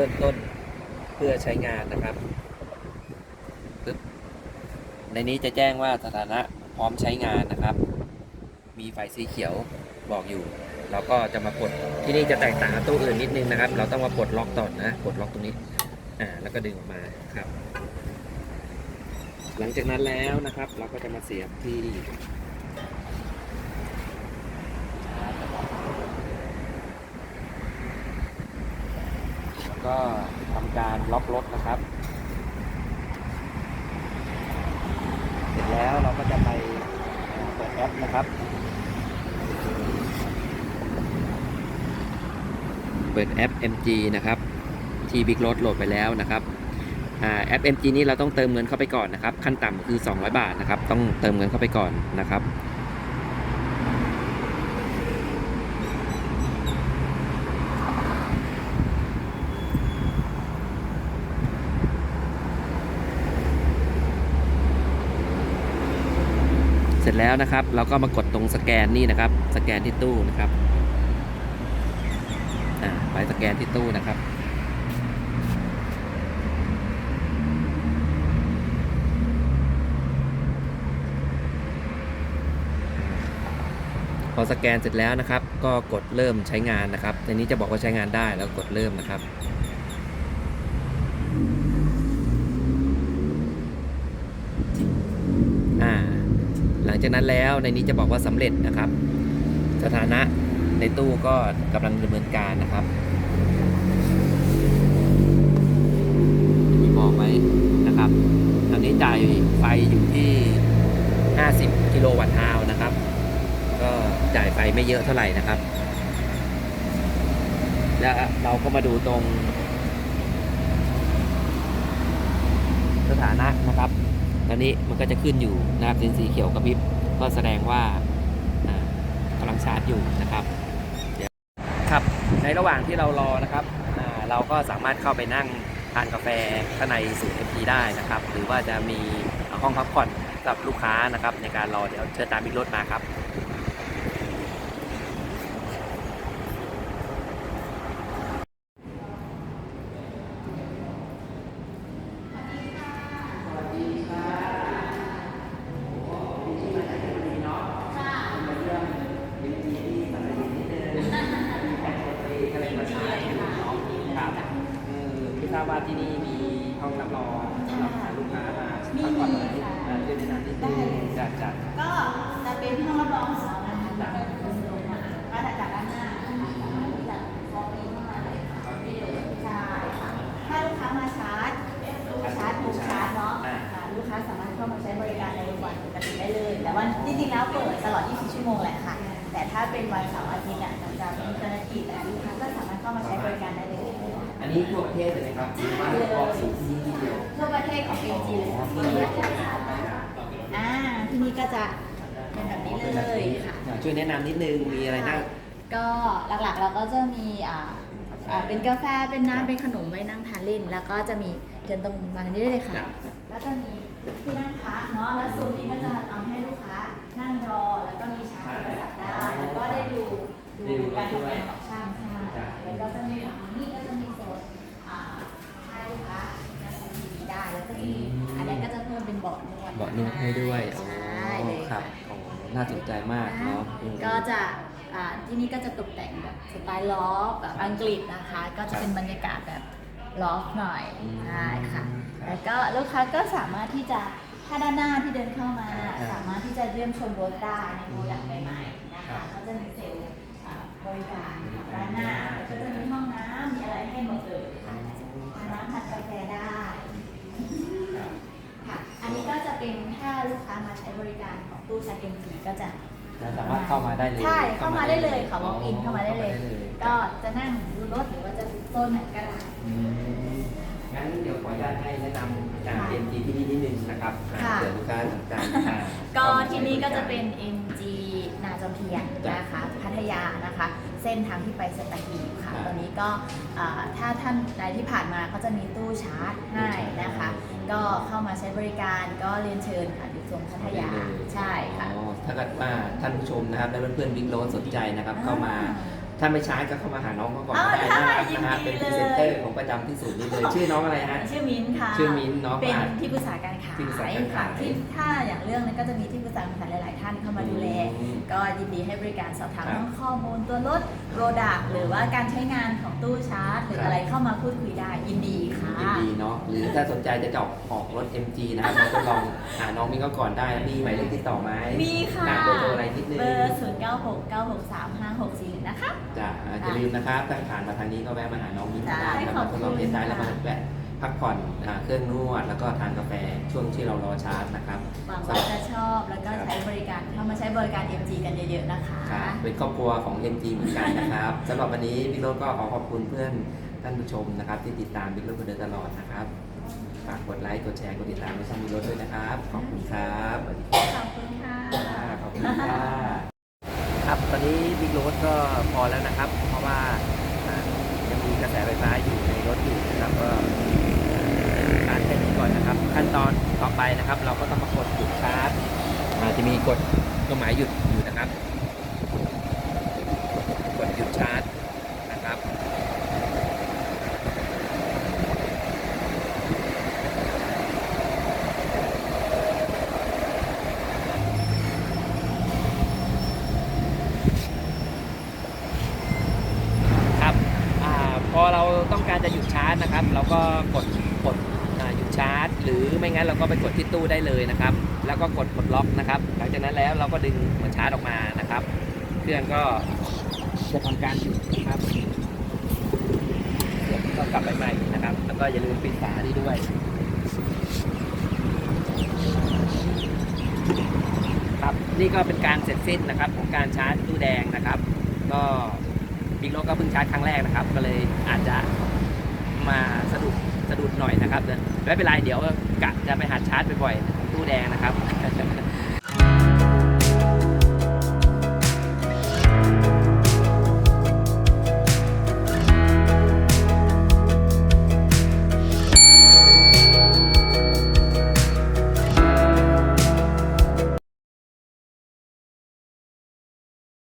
ริ่มต้นเพื่อใช้งานนะครับปึ๊บในนี้จะแจ้งว่าสถานะพร้อมใช้งานนะครับ มีไฟสีเขียวบอกอยู่ เราก็จะมาปลดที่นี่จะแตกต่างกับตู้อื่นนิดนึงนะครับ เราต้องมาปลดล็อกต่อนนะปลดล็อกตรงนี้อ่าแล้วก็ดึงออกมาครับ หลังจากนั้นแล้วนะครับ เราก็จะมาเสียบที่ แล้ว ก็ทำการล็อกรถนะครับ เสร็จแล้วเราก็จะไปเปิดแอปนะครับ เปิดแอป MG นะครับ ที่บิ๊กรถโหลดไปแล้วนะครับอแอป MG นี้เราต้องเติมเงินเข้าไปก่อนนะครับ ขั้นต่ำคือ 200 บาทนะครับ ต้องเติมเงินเข้าไปก่อนนะครับ ร็จแล้วนะครับ เราก็มากดตรงสแกนนี่นะครับ สแกนที่ตู้นะครับไปสแกนที่ตู้นะครับพอสแกนเสร็จแล้วนะครับ ก็กดเริ่มใช้งานนะครับในนี้จะบอกว่าใช้งานได้แล้วกดเริ่มนะครับ อ่า หลั งจากนั้นแล้วในนี้จะบอกว่าสำเร็จนะครับ สถานะในตู้ก็กำลังดำเนินการนะครับมีบอกไว้นะครับตอนนี้จ่ายไฟอยู่ที่ 50 กิโลวัตต์ฮาวนะครับ ก็จ่ายไฟไม่เยอะเท่าไหร่นะครับ แล้วเราก็มาดูตรง สถานะนะครับ ตอนนี้มันก็จะขึ้นอยู่นะครับเป็นสีเขียวกระพริบก็แสดงว่ากำกำลังชาร์จอยู่นะครับครับในระหว่างที่เรารอนะครับเราก็สามารถเข้าไปนั่งทานกาแฟข้างในศูนย์เอ็พีได้นะครับ หรือว่าจะมีห้องพักผ่อนกับลูกค้านะครับ ในการรอเดี๋ยวเชิญตามบิ๊กรถมาครับ ทราบว่าที่นี่มีห้องรับรองสำหรับลูกค้ามาพักผ่อนอะไรอ่าช่วยแนะนำนิดนึงจัดจัดก็จะเป็นห้องรับรองสองนะคะ นนี้ทั่วประเทศเลยไหมครับหรือว่าเฉพาะสิ่งที่นี่ที่เดียวทั่วประเทศของ MG เลยค่ะที่นี่อ่าที่นี่ก็จะเป็นแบบนี้เลยค่ะอ่าช่วยแนะนำนิดนึงมีอะไรน่า ก็หลักๆเราก็จะมีอ่าอ่าเป็นกาแฟเป็นน้ำเป็นขนมไว้นั่งทานเล่น แล้วก็จะมีเชิญตรงมานี้ได้เลยค่ะแล้วก็มีที่นั่งพักเนาะแล้วโซนนี้ก็จะทำให้ลูกค้านั่งรอแล้วก็มีชาร์จโทรศัพท์ได้แล้วก็ได้ดูดูการทำงานของช่างใช่แล้วก็จะมีฝั่งนี้ก็จะมีโซนอ่าให้ลูกค้านั่งดูทีวีได้แล้วก็มีอันนี้ก็จะเพิ่มเป็นเบาะนวดเบาะนวดให้ด้วยอ๋อใช่เลยครับอ๋อน่าสนใจมากเนาะอืม ก็จะอ่าที่นี่ก็จะตกแต่งแบบสไตล์ลอฟแบบอังกฤษนะคะ ก็จะเป็นบรรยากาศแบบลอฟหน่อยอืมใช่ค่ะ ครับแล้วก็ลูกค้าก็สามารถที่จะถ้าด้านหน้าที่เดินเข้ามาอ่าสามารถที่จะเยี่ยมชมรถได้ในโปรดักต์ใหม่ๆนะครัคะบ ก็จะมีเซลล์อ่าบริการด้านหน้าแล้วก็จะมีห้องน้ำมีอะไรให้หมดเลยค่ะทานน้ำทานกาแฟได้ ค่ะ อันนี้ก็จะเป็นถ้า ลูกค้ามาใช้บริการของตู้ชาร์จเอ็มจีก็จะแล้วสามารถเข้ามาได้เลยใช่เข้ามาได้เลยค่ะ walk in เข้ามาได้เลยข้าก็จะนั่งดูรถหรือว่าจะโซนไหนก็ได้อืมงั้นเดี๋ยวขออนุญาตให้แนะนำการเรียนจีที่นี่นิดนึงนะครับอ่าค่ะเผื่อลูกค้าสนใจอ่าก็ที่นี่ก็จะเป็น MG นาจอมเทียนนะคะพัทยานะคะ เส้นทางที่ไปสตหีบค่ะครับตอนนี้ก็อ่าถ้าท่านใดที่ผ่านมาก็จะมีตู้ชาร์จให้นะคะ ก็เข้ามาใช้บริการก็เรียนเชิญค่ะอยู่ตรงพัทยา ใช่ค่ะ อ๋อถ้าเกิดว่าท่านผู้ชมนะครับและเพื่อนๆบิ๊กโรสสนใจนะครับ เข้ามา ถ้าไม่ใช้ก็เข้ามาหาน้องเขาก่อนก็ได้อ่านะครับได้นะฮะยิเป็นนพดีรีเลยเซนเตอร์ของประจำที่ศูนย์นี้เลย ชื่อน้องอะไรฮะ ชื่อมิ้นท์ค่ะชื่อมิ้นท์เนาะเป็นอะที่ปรึกษาการขายที่ปรึกษาการขาย ค่ะที่ถ้าอย่างเรื่องนั้นก็จะมีที่ปรึกษาการขายหลาย ๆ ท่านเข้ามาดูแล อืม ก็ยินดีให้บริการสอบถามครับทั้งข้อมูลตัวรถโปรดักหรือว่าการใช้งานของตู้ชาร์จ หรือครับ อะไรเข้ามาพูดคุยได้ยินดีค่ะ ยินดีเนาะหรือถ้าสนใจจะจะออกรถ MG นะครับมาทดลองหาน้องมิ้นก็ก่อนได้มีหมายเลขติดต่อไหมมีค่ะอ่เบอร์โทรอะไรนิดนึง เบอร์ 0 9 6 9 6 3 5 6 4 นะคะ จ้ะอ่าอย่าลืมนะครับถ้าผ่านมาทางนี้ก็แวะมาหาน้องมิ้นได้ได้แล้วขอมาบทคุดณลองเทสได้ค่ะแล้วมาแวะพักผ่อนอ่าเครื่องนวด แล้วก็ทานกาแฟช่วงที่เรารอชาร์จนะครับ หวังว่าจะชอบแล้วก็ใช้บริการเข้ามาใช้บริการ MG กันเยอะๆนะคะ ครับเป็นครอบครัวของ MG เหมือนกันนะครับสำหรับวันนี้บิ๊กโรถก็ขอขอบคุณเพื่อนท่านผู้ชมนะครับ ที่ติดตามบิ๊กโรถมาโดยตลอดนะครับฝากกดไลค์กดแชร์กดติดตามในช่องบิ๊กโรถด้วยนะครับ ขอบคุณครับสวัสดีครับ ขอบคุณค่ะ ขอบคุณค่ะครับตอนนี้บิ๊ ก็พอแล้วนะครับ เพราะว่ายังมีกระแสไฟฟ้าอยู่ในรถอยู่นะครับก็การแค่นี้ก่อนนะครับ ขั้นตอนต่อไปนะครับ เราก็ต้องมากดหยุดชาร์จจจะมีกดเครื่องหมายหยุดอยู่นะครับ กดหยุดชาร์จนะครับ ครับอาพอเราต้องการจะหยุดับเราก็กดกดหยุดชาร์จ หรือไม่งั้นเราก็ไปกดที่ตู้ได้เลยนะครับ แล้วก็กดปลดล็อกนะครับ หลังจากนั้นแล้วเราก็ดึงหัวชาร์จออกมานะครับ เครื่องก็จะทำการหยุดนะครับก็กลับไปใหม่นะครับ แล้วก็อย่าลืมปิดฝานี้ด้วยครับนี่ก็เป็นการเสร็จสิ้นนะครับของการชาร์จตู้แดงนะครับ ก็บิ๊กโลก็เพิ่งชาร์จครั้งแรกนะครับ ก็เลยอาจจะ มาสะดุดสะดุดหน่อยนะครับไม่เป็นไรเดี๋ยวกะจะไปหัดชาร์จบ่อยๆของตู้แดงนะครับ